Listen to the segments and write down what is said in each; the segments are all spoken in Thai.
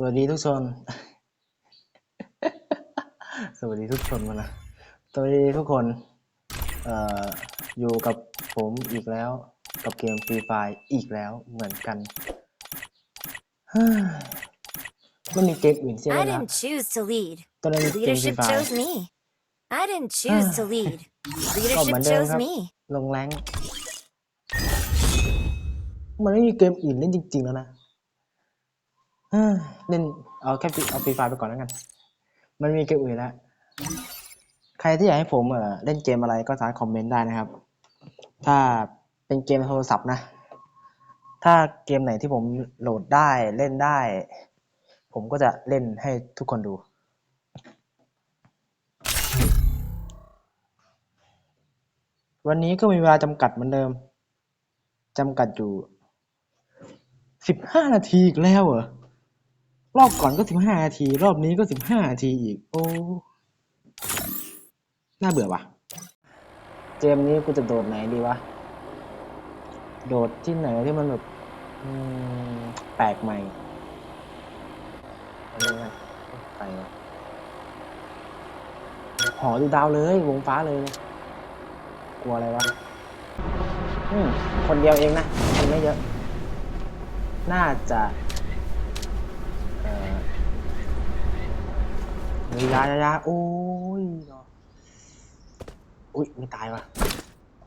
สวัสดีทุกชน สวัสดีทุกชนมานะสวัสดีทุกคนเอ่ออยู่กับผมอีกแล้ว กับเกมฟรีไฟอีกแล้วเหมือนกันเฮ้ยไม่มีเกมอื่นเสีย I แล้วนะ didn't choose to lead. ตอนนี้เกมฟรี Leadership ไฟ chose me. I didn't choose to lead. ก็เหมือน Leadership เดิม chose ครับ me. ลงแรงค์มันไม่มีเกมอื่นเล่นจริงๆแล้วนะ เล่นเอาแค่เอาฟรีไฟไปก่อนแล้วกัน มันมีเกมอื่นแล้ว ใครที่อยากให้ผมเออเล่นเกมอะไรก็สามารถคอมเมนต์ได้นะครับ ถ้าเป็นเกมโทรศัพท์นะ ถ้าเกมไหนที่ผมโหลดได้เล่นได้ ผมก็จะเล่นให้ทุกคนดูวันนี้ก็มีเวลาจำกัดเหมือนเดิม จำกัดอยู่สิบห้านาทีอีกแล้วเหรอ รอบก่อนก็สิบห้านาที รอบนี้ก็สิบห้านาทีอีก โอ้ น่าเบื่อว่ะ เกมนี้กูจะโดดไหนดีวะ โดดที่ไหนที่มันแบบอืมแปลกใหม่อะไรนะไปวะหอดูดาวเลย วงฟ้าเลย กลัวอะไรวะอืมคนเดียวเองนะ คนไม่เยอะ น่าจะ ยยายายาโอ้ยเนาะอุ้ยไม่ตายวะ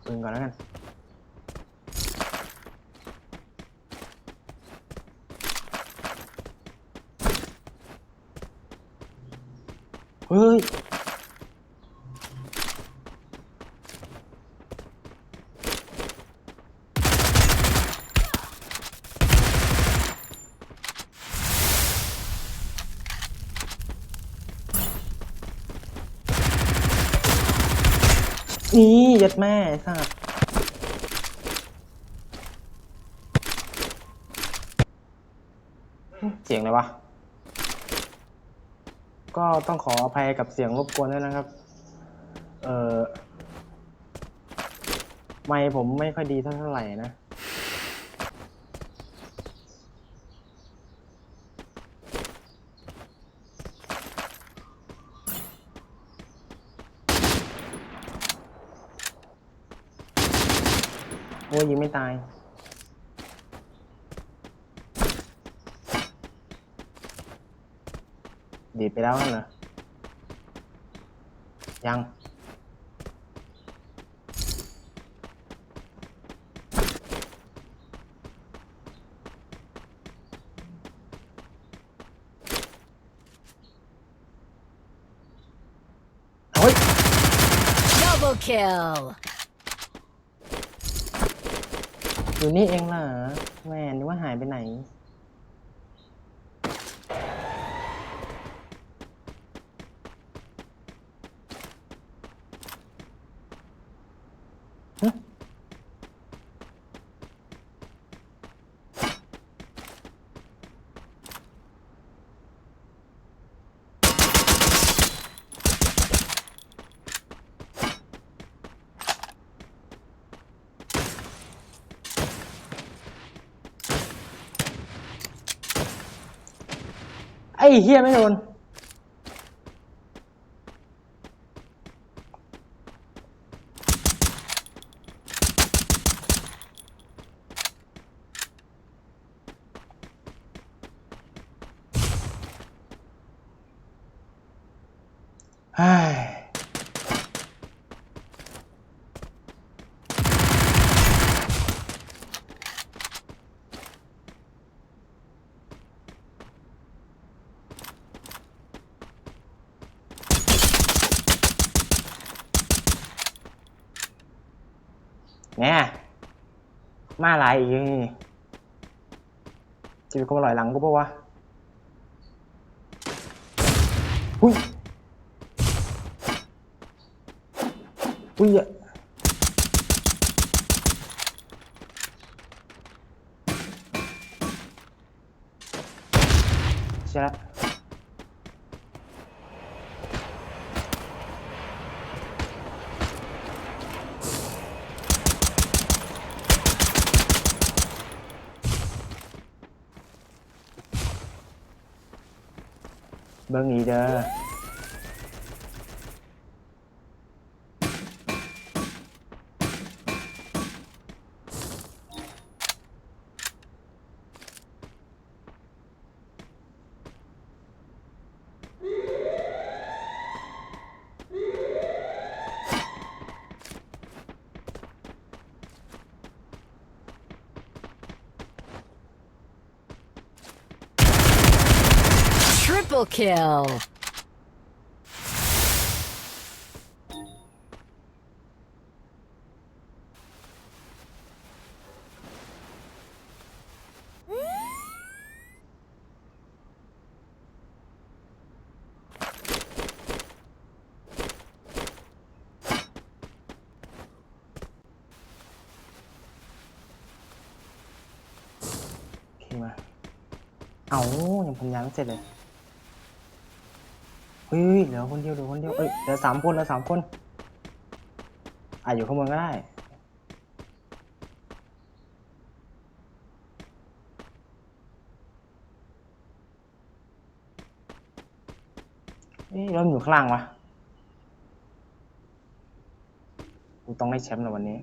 ปืนก่อนแล้วกันเฮ้ย นี่ ยัดแม่สัตว์เสียงอะไรวะ ก็ต้องขออภัยกับเสียงรบกวนด้วยนะครับ เออไม่ผมไม่ค่อยดีเท่าไหร่นะ ยิงไม่ตาย ดีไปแล้วนั่นเหรอ ยังเฮ้ย Double kill. อยู่นี่เองเหรอแม่นึกว่าหายไปไหน ไอ้เฮียไม่โดน มาลายอีกนี่จะมีคนมาลอยหลังกูปะวะหุ้ยอุ้ยอะใช่และ เบิ้ง อีเด้อ Triple kill. โอเคมาเอายังพันยาไม่ เฮ้ยเหลือคนเดียวเหลือคนเดียวเอ้ยเหลือสามคนเหลือสามคนอะอยู่ข้างบนก็ได้เอ๊ะแล้วมันอยู่ข้างล่างวะกูต้องได้แชมป์ในวันนี้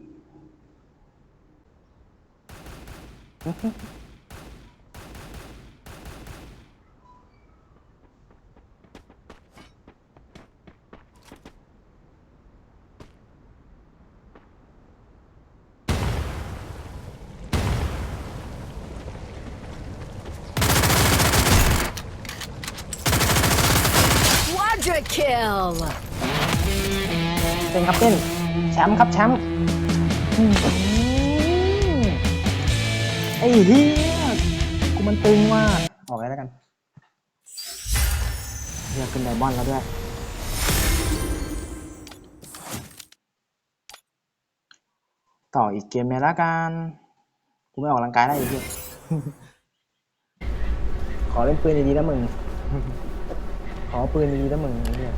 Quadra kill. เต้นครับเต้นแชมป์ครับแชมป์ไอ้เฮียกูมันตึงว่ะออกเลยแล้วกันเฮียขึ้นไดมอนแล้วด้วยต่ออีกเกมไหมละกันกูไม่ออกกำลังกายได้อีกเฮียขอเล่นปืนดีๆนะมึง ขอปืนดีๆนะมึงเฮีย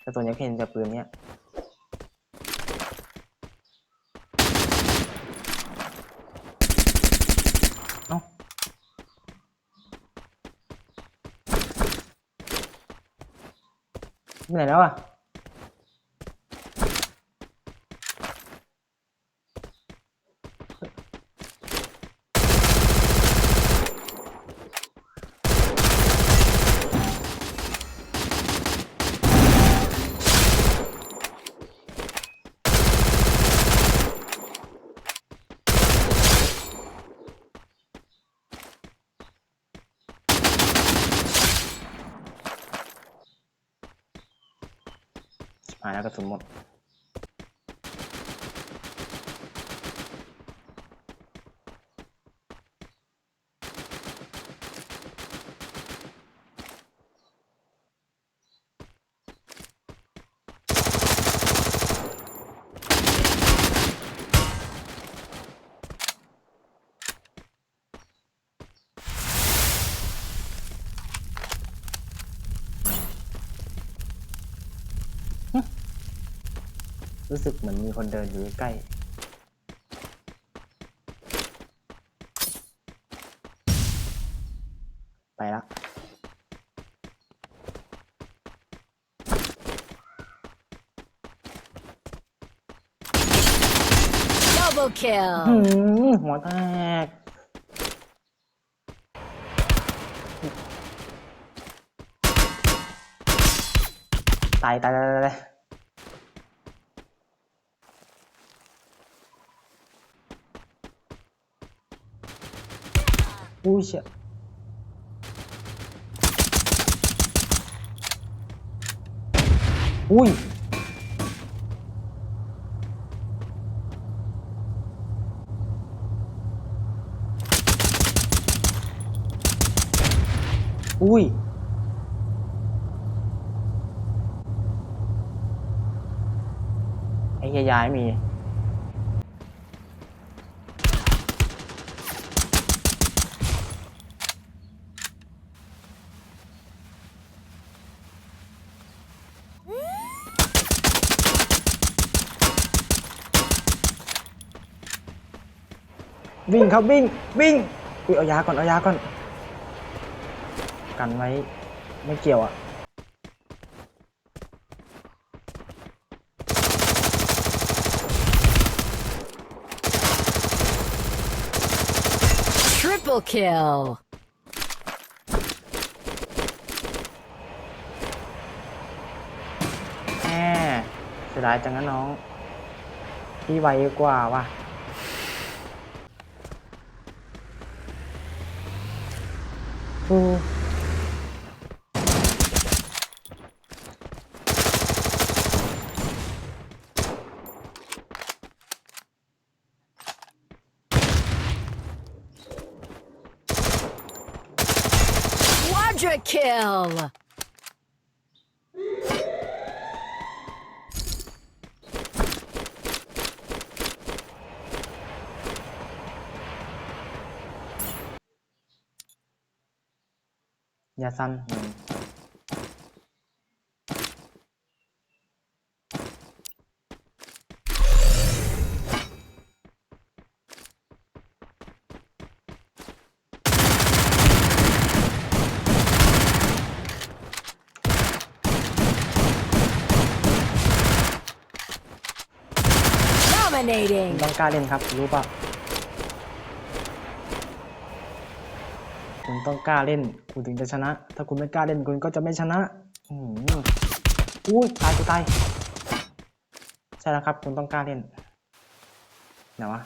แต่ตัวนี้เห็นแต่ปืนเนี้ยเอ้าไปไหนแล้วอะ หากระสุนหมด รู้สึกเหมือนมีคนเดินอยู่ใกล้ๆไปละ Double หื kill. มหัวแตกตายตายตายตายตาย อุ้ยเชี่ยอุ้ยอุ้ยไอ้ยย้ายมี วิ่งครับวิ่งวิ่งอุ้ยเอายาก่อนเอายาก่อน กันไว้ไม่เกี่ยวอะ Triple kill. แหมเสียดายจังนะน้อง พี่ไวกว่าว่ะ อือ Quadra kill. อ ย่าสั้นอืมคุณ Dominating. ต้องกล้าเล่นครับ รู้ป่ะ คุณต้องกล้าเล่น คุณถึงจะชนะ ถ้าคุณไม่กล้าเล่นคุณก็จะไม่ชนะอืมอุ้ยตายกูตายใช่แล้วครับ คุณต้องกล้าเล่นไหนวะ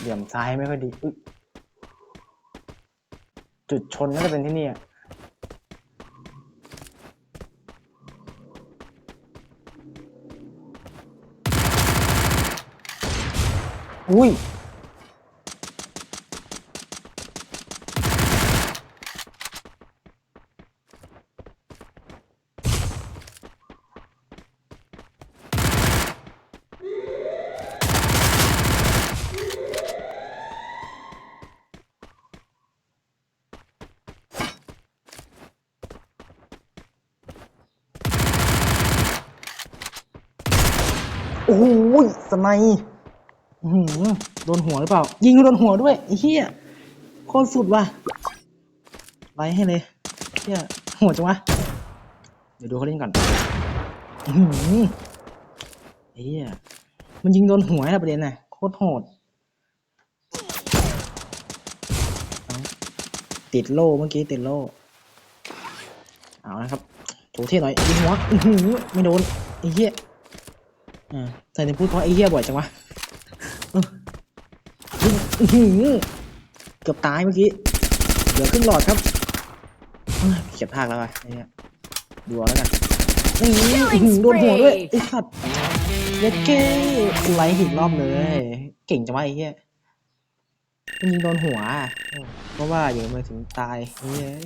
เหลี่ยมซ้ายไม่ค่อยดีอจุดชนน่าจะเป็นที่นี่อะ อุ้ยโอ้โหสไนป์อื้อ หืโดนหัวหรือเปล่า ยิงโดนหัวด้วยไอ้เหี้ยโคตรสุดว่ะไล่ให้เลยเหี้ยหัวจังวะ เดี๋ยวดูเขาเล่นก่อนอื้อหืไอ้เหี้ยมันยิงโดนหัวนะประเด็นน่ะโคตรโหด ติดโล่เมื่อกี้ติดโล่ เอานะครับถูเที่หน่อยยิงหัวอื้อหือไม่โดนไอ้เหี้ยอ่าใส่ในพูดเพราะไอ้เหี้ยบ่อยจังวะ เอออื้อหือเกือบตายเมื่อกี้ เหลือครึ่งหลอดครับเอ้ยเขียดพากแล้วไอ้ไอ้เนี่ยดูเอาแล้วกันอื้อหืออื้อหือโดนหัวด้วยไอ้สัตว์เย็ดเก้ไล่หินรอบเลย เก่งจังวะไอ้เหี้ยมันยิงโดนหัวอะเพราะว่าอยู่มือถึงตายเฮ้ย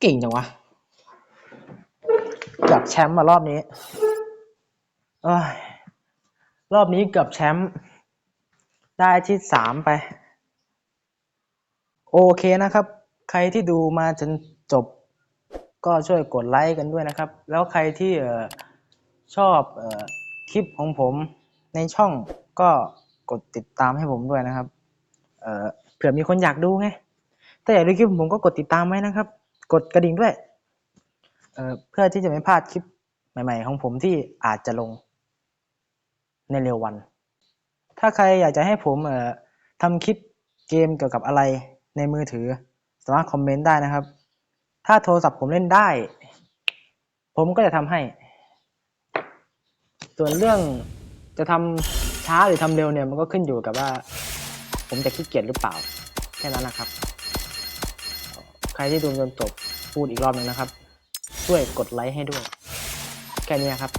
เก่งจังวะเกับแชมป์มารอบนี้เอ้ย รอบนี้เกือบแชมป์ได้ที่สามไป โอเคนะครับ ใครที่ดูมาจนจบ ก็ช่วยกดไลค์กันด้วยนะครับ แล้วใครที่ชอบออคลิปของผมในช่องก็กดติดตามให้ผมด้วยนะครับเเผื่อมีคนอยากดูไงถ้าอยากดูคลิปผมก็กดติดตามไว้นะครับ กดกระดิ่งด้วยเเพื่อที่จะไม่พลาดคลิปใหม่ ๆ ของผมที่อาจจะลง ในเร็ววัน ถ้าใครอยากจะให้ผมเอ่อทำคลิปเกมเกี่ยวกับอะไรในมือถือ สามารถคอมเมนต์ได้นะครับ ถ้าโทรศัพท์ผมเล่นได้ ผมก็จะทำให้ ส่วนเรื่องจะทำช้าหรือทำเร็วเนี่ยมันก็ขึ้นอยู่กับว่า ผมจะขี้เกียจหรือเปล่า แค่นั้นนะครับ ใครที่ดูจนจบพูดอีกรอบหนึ่งนะครับ ช่วยกดไลค์ให้ด้วย แค่นี้ครับ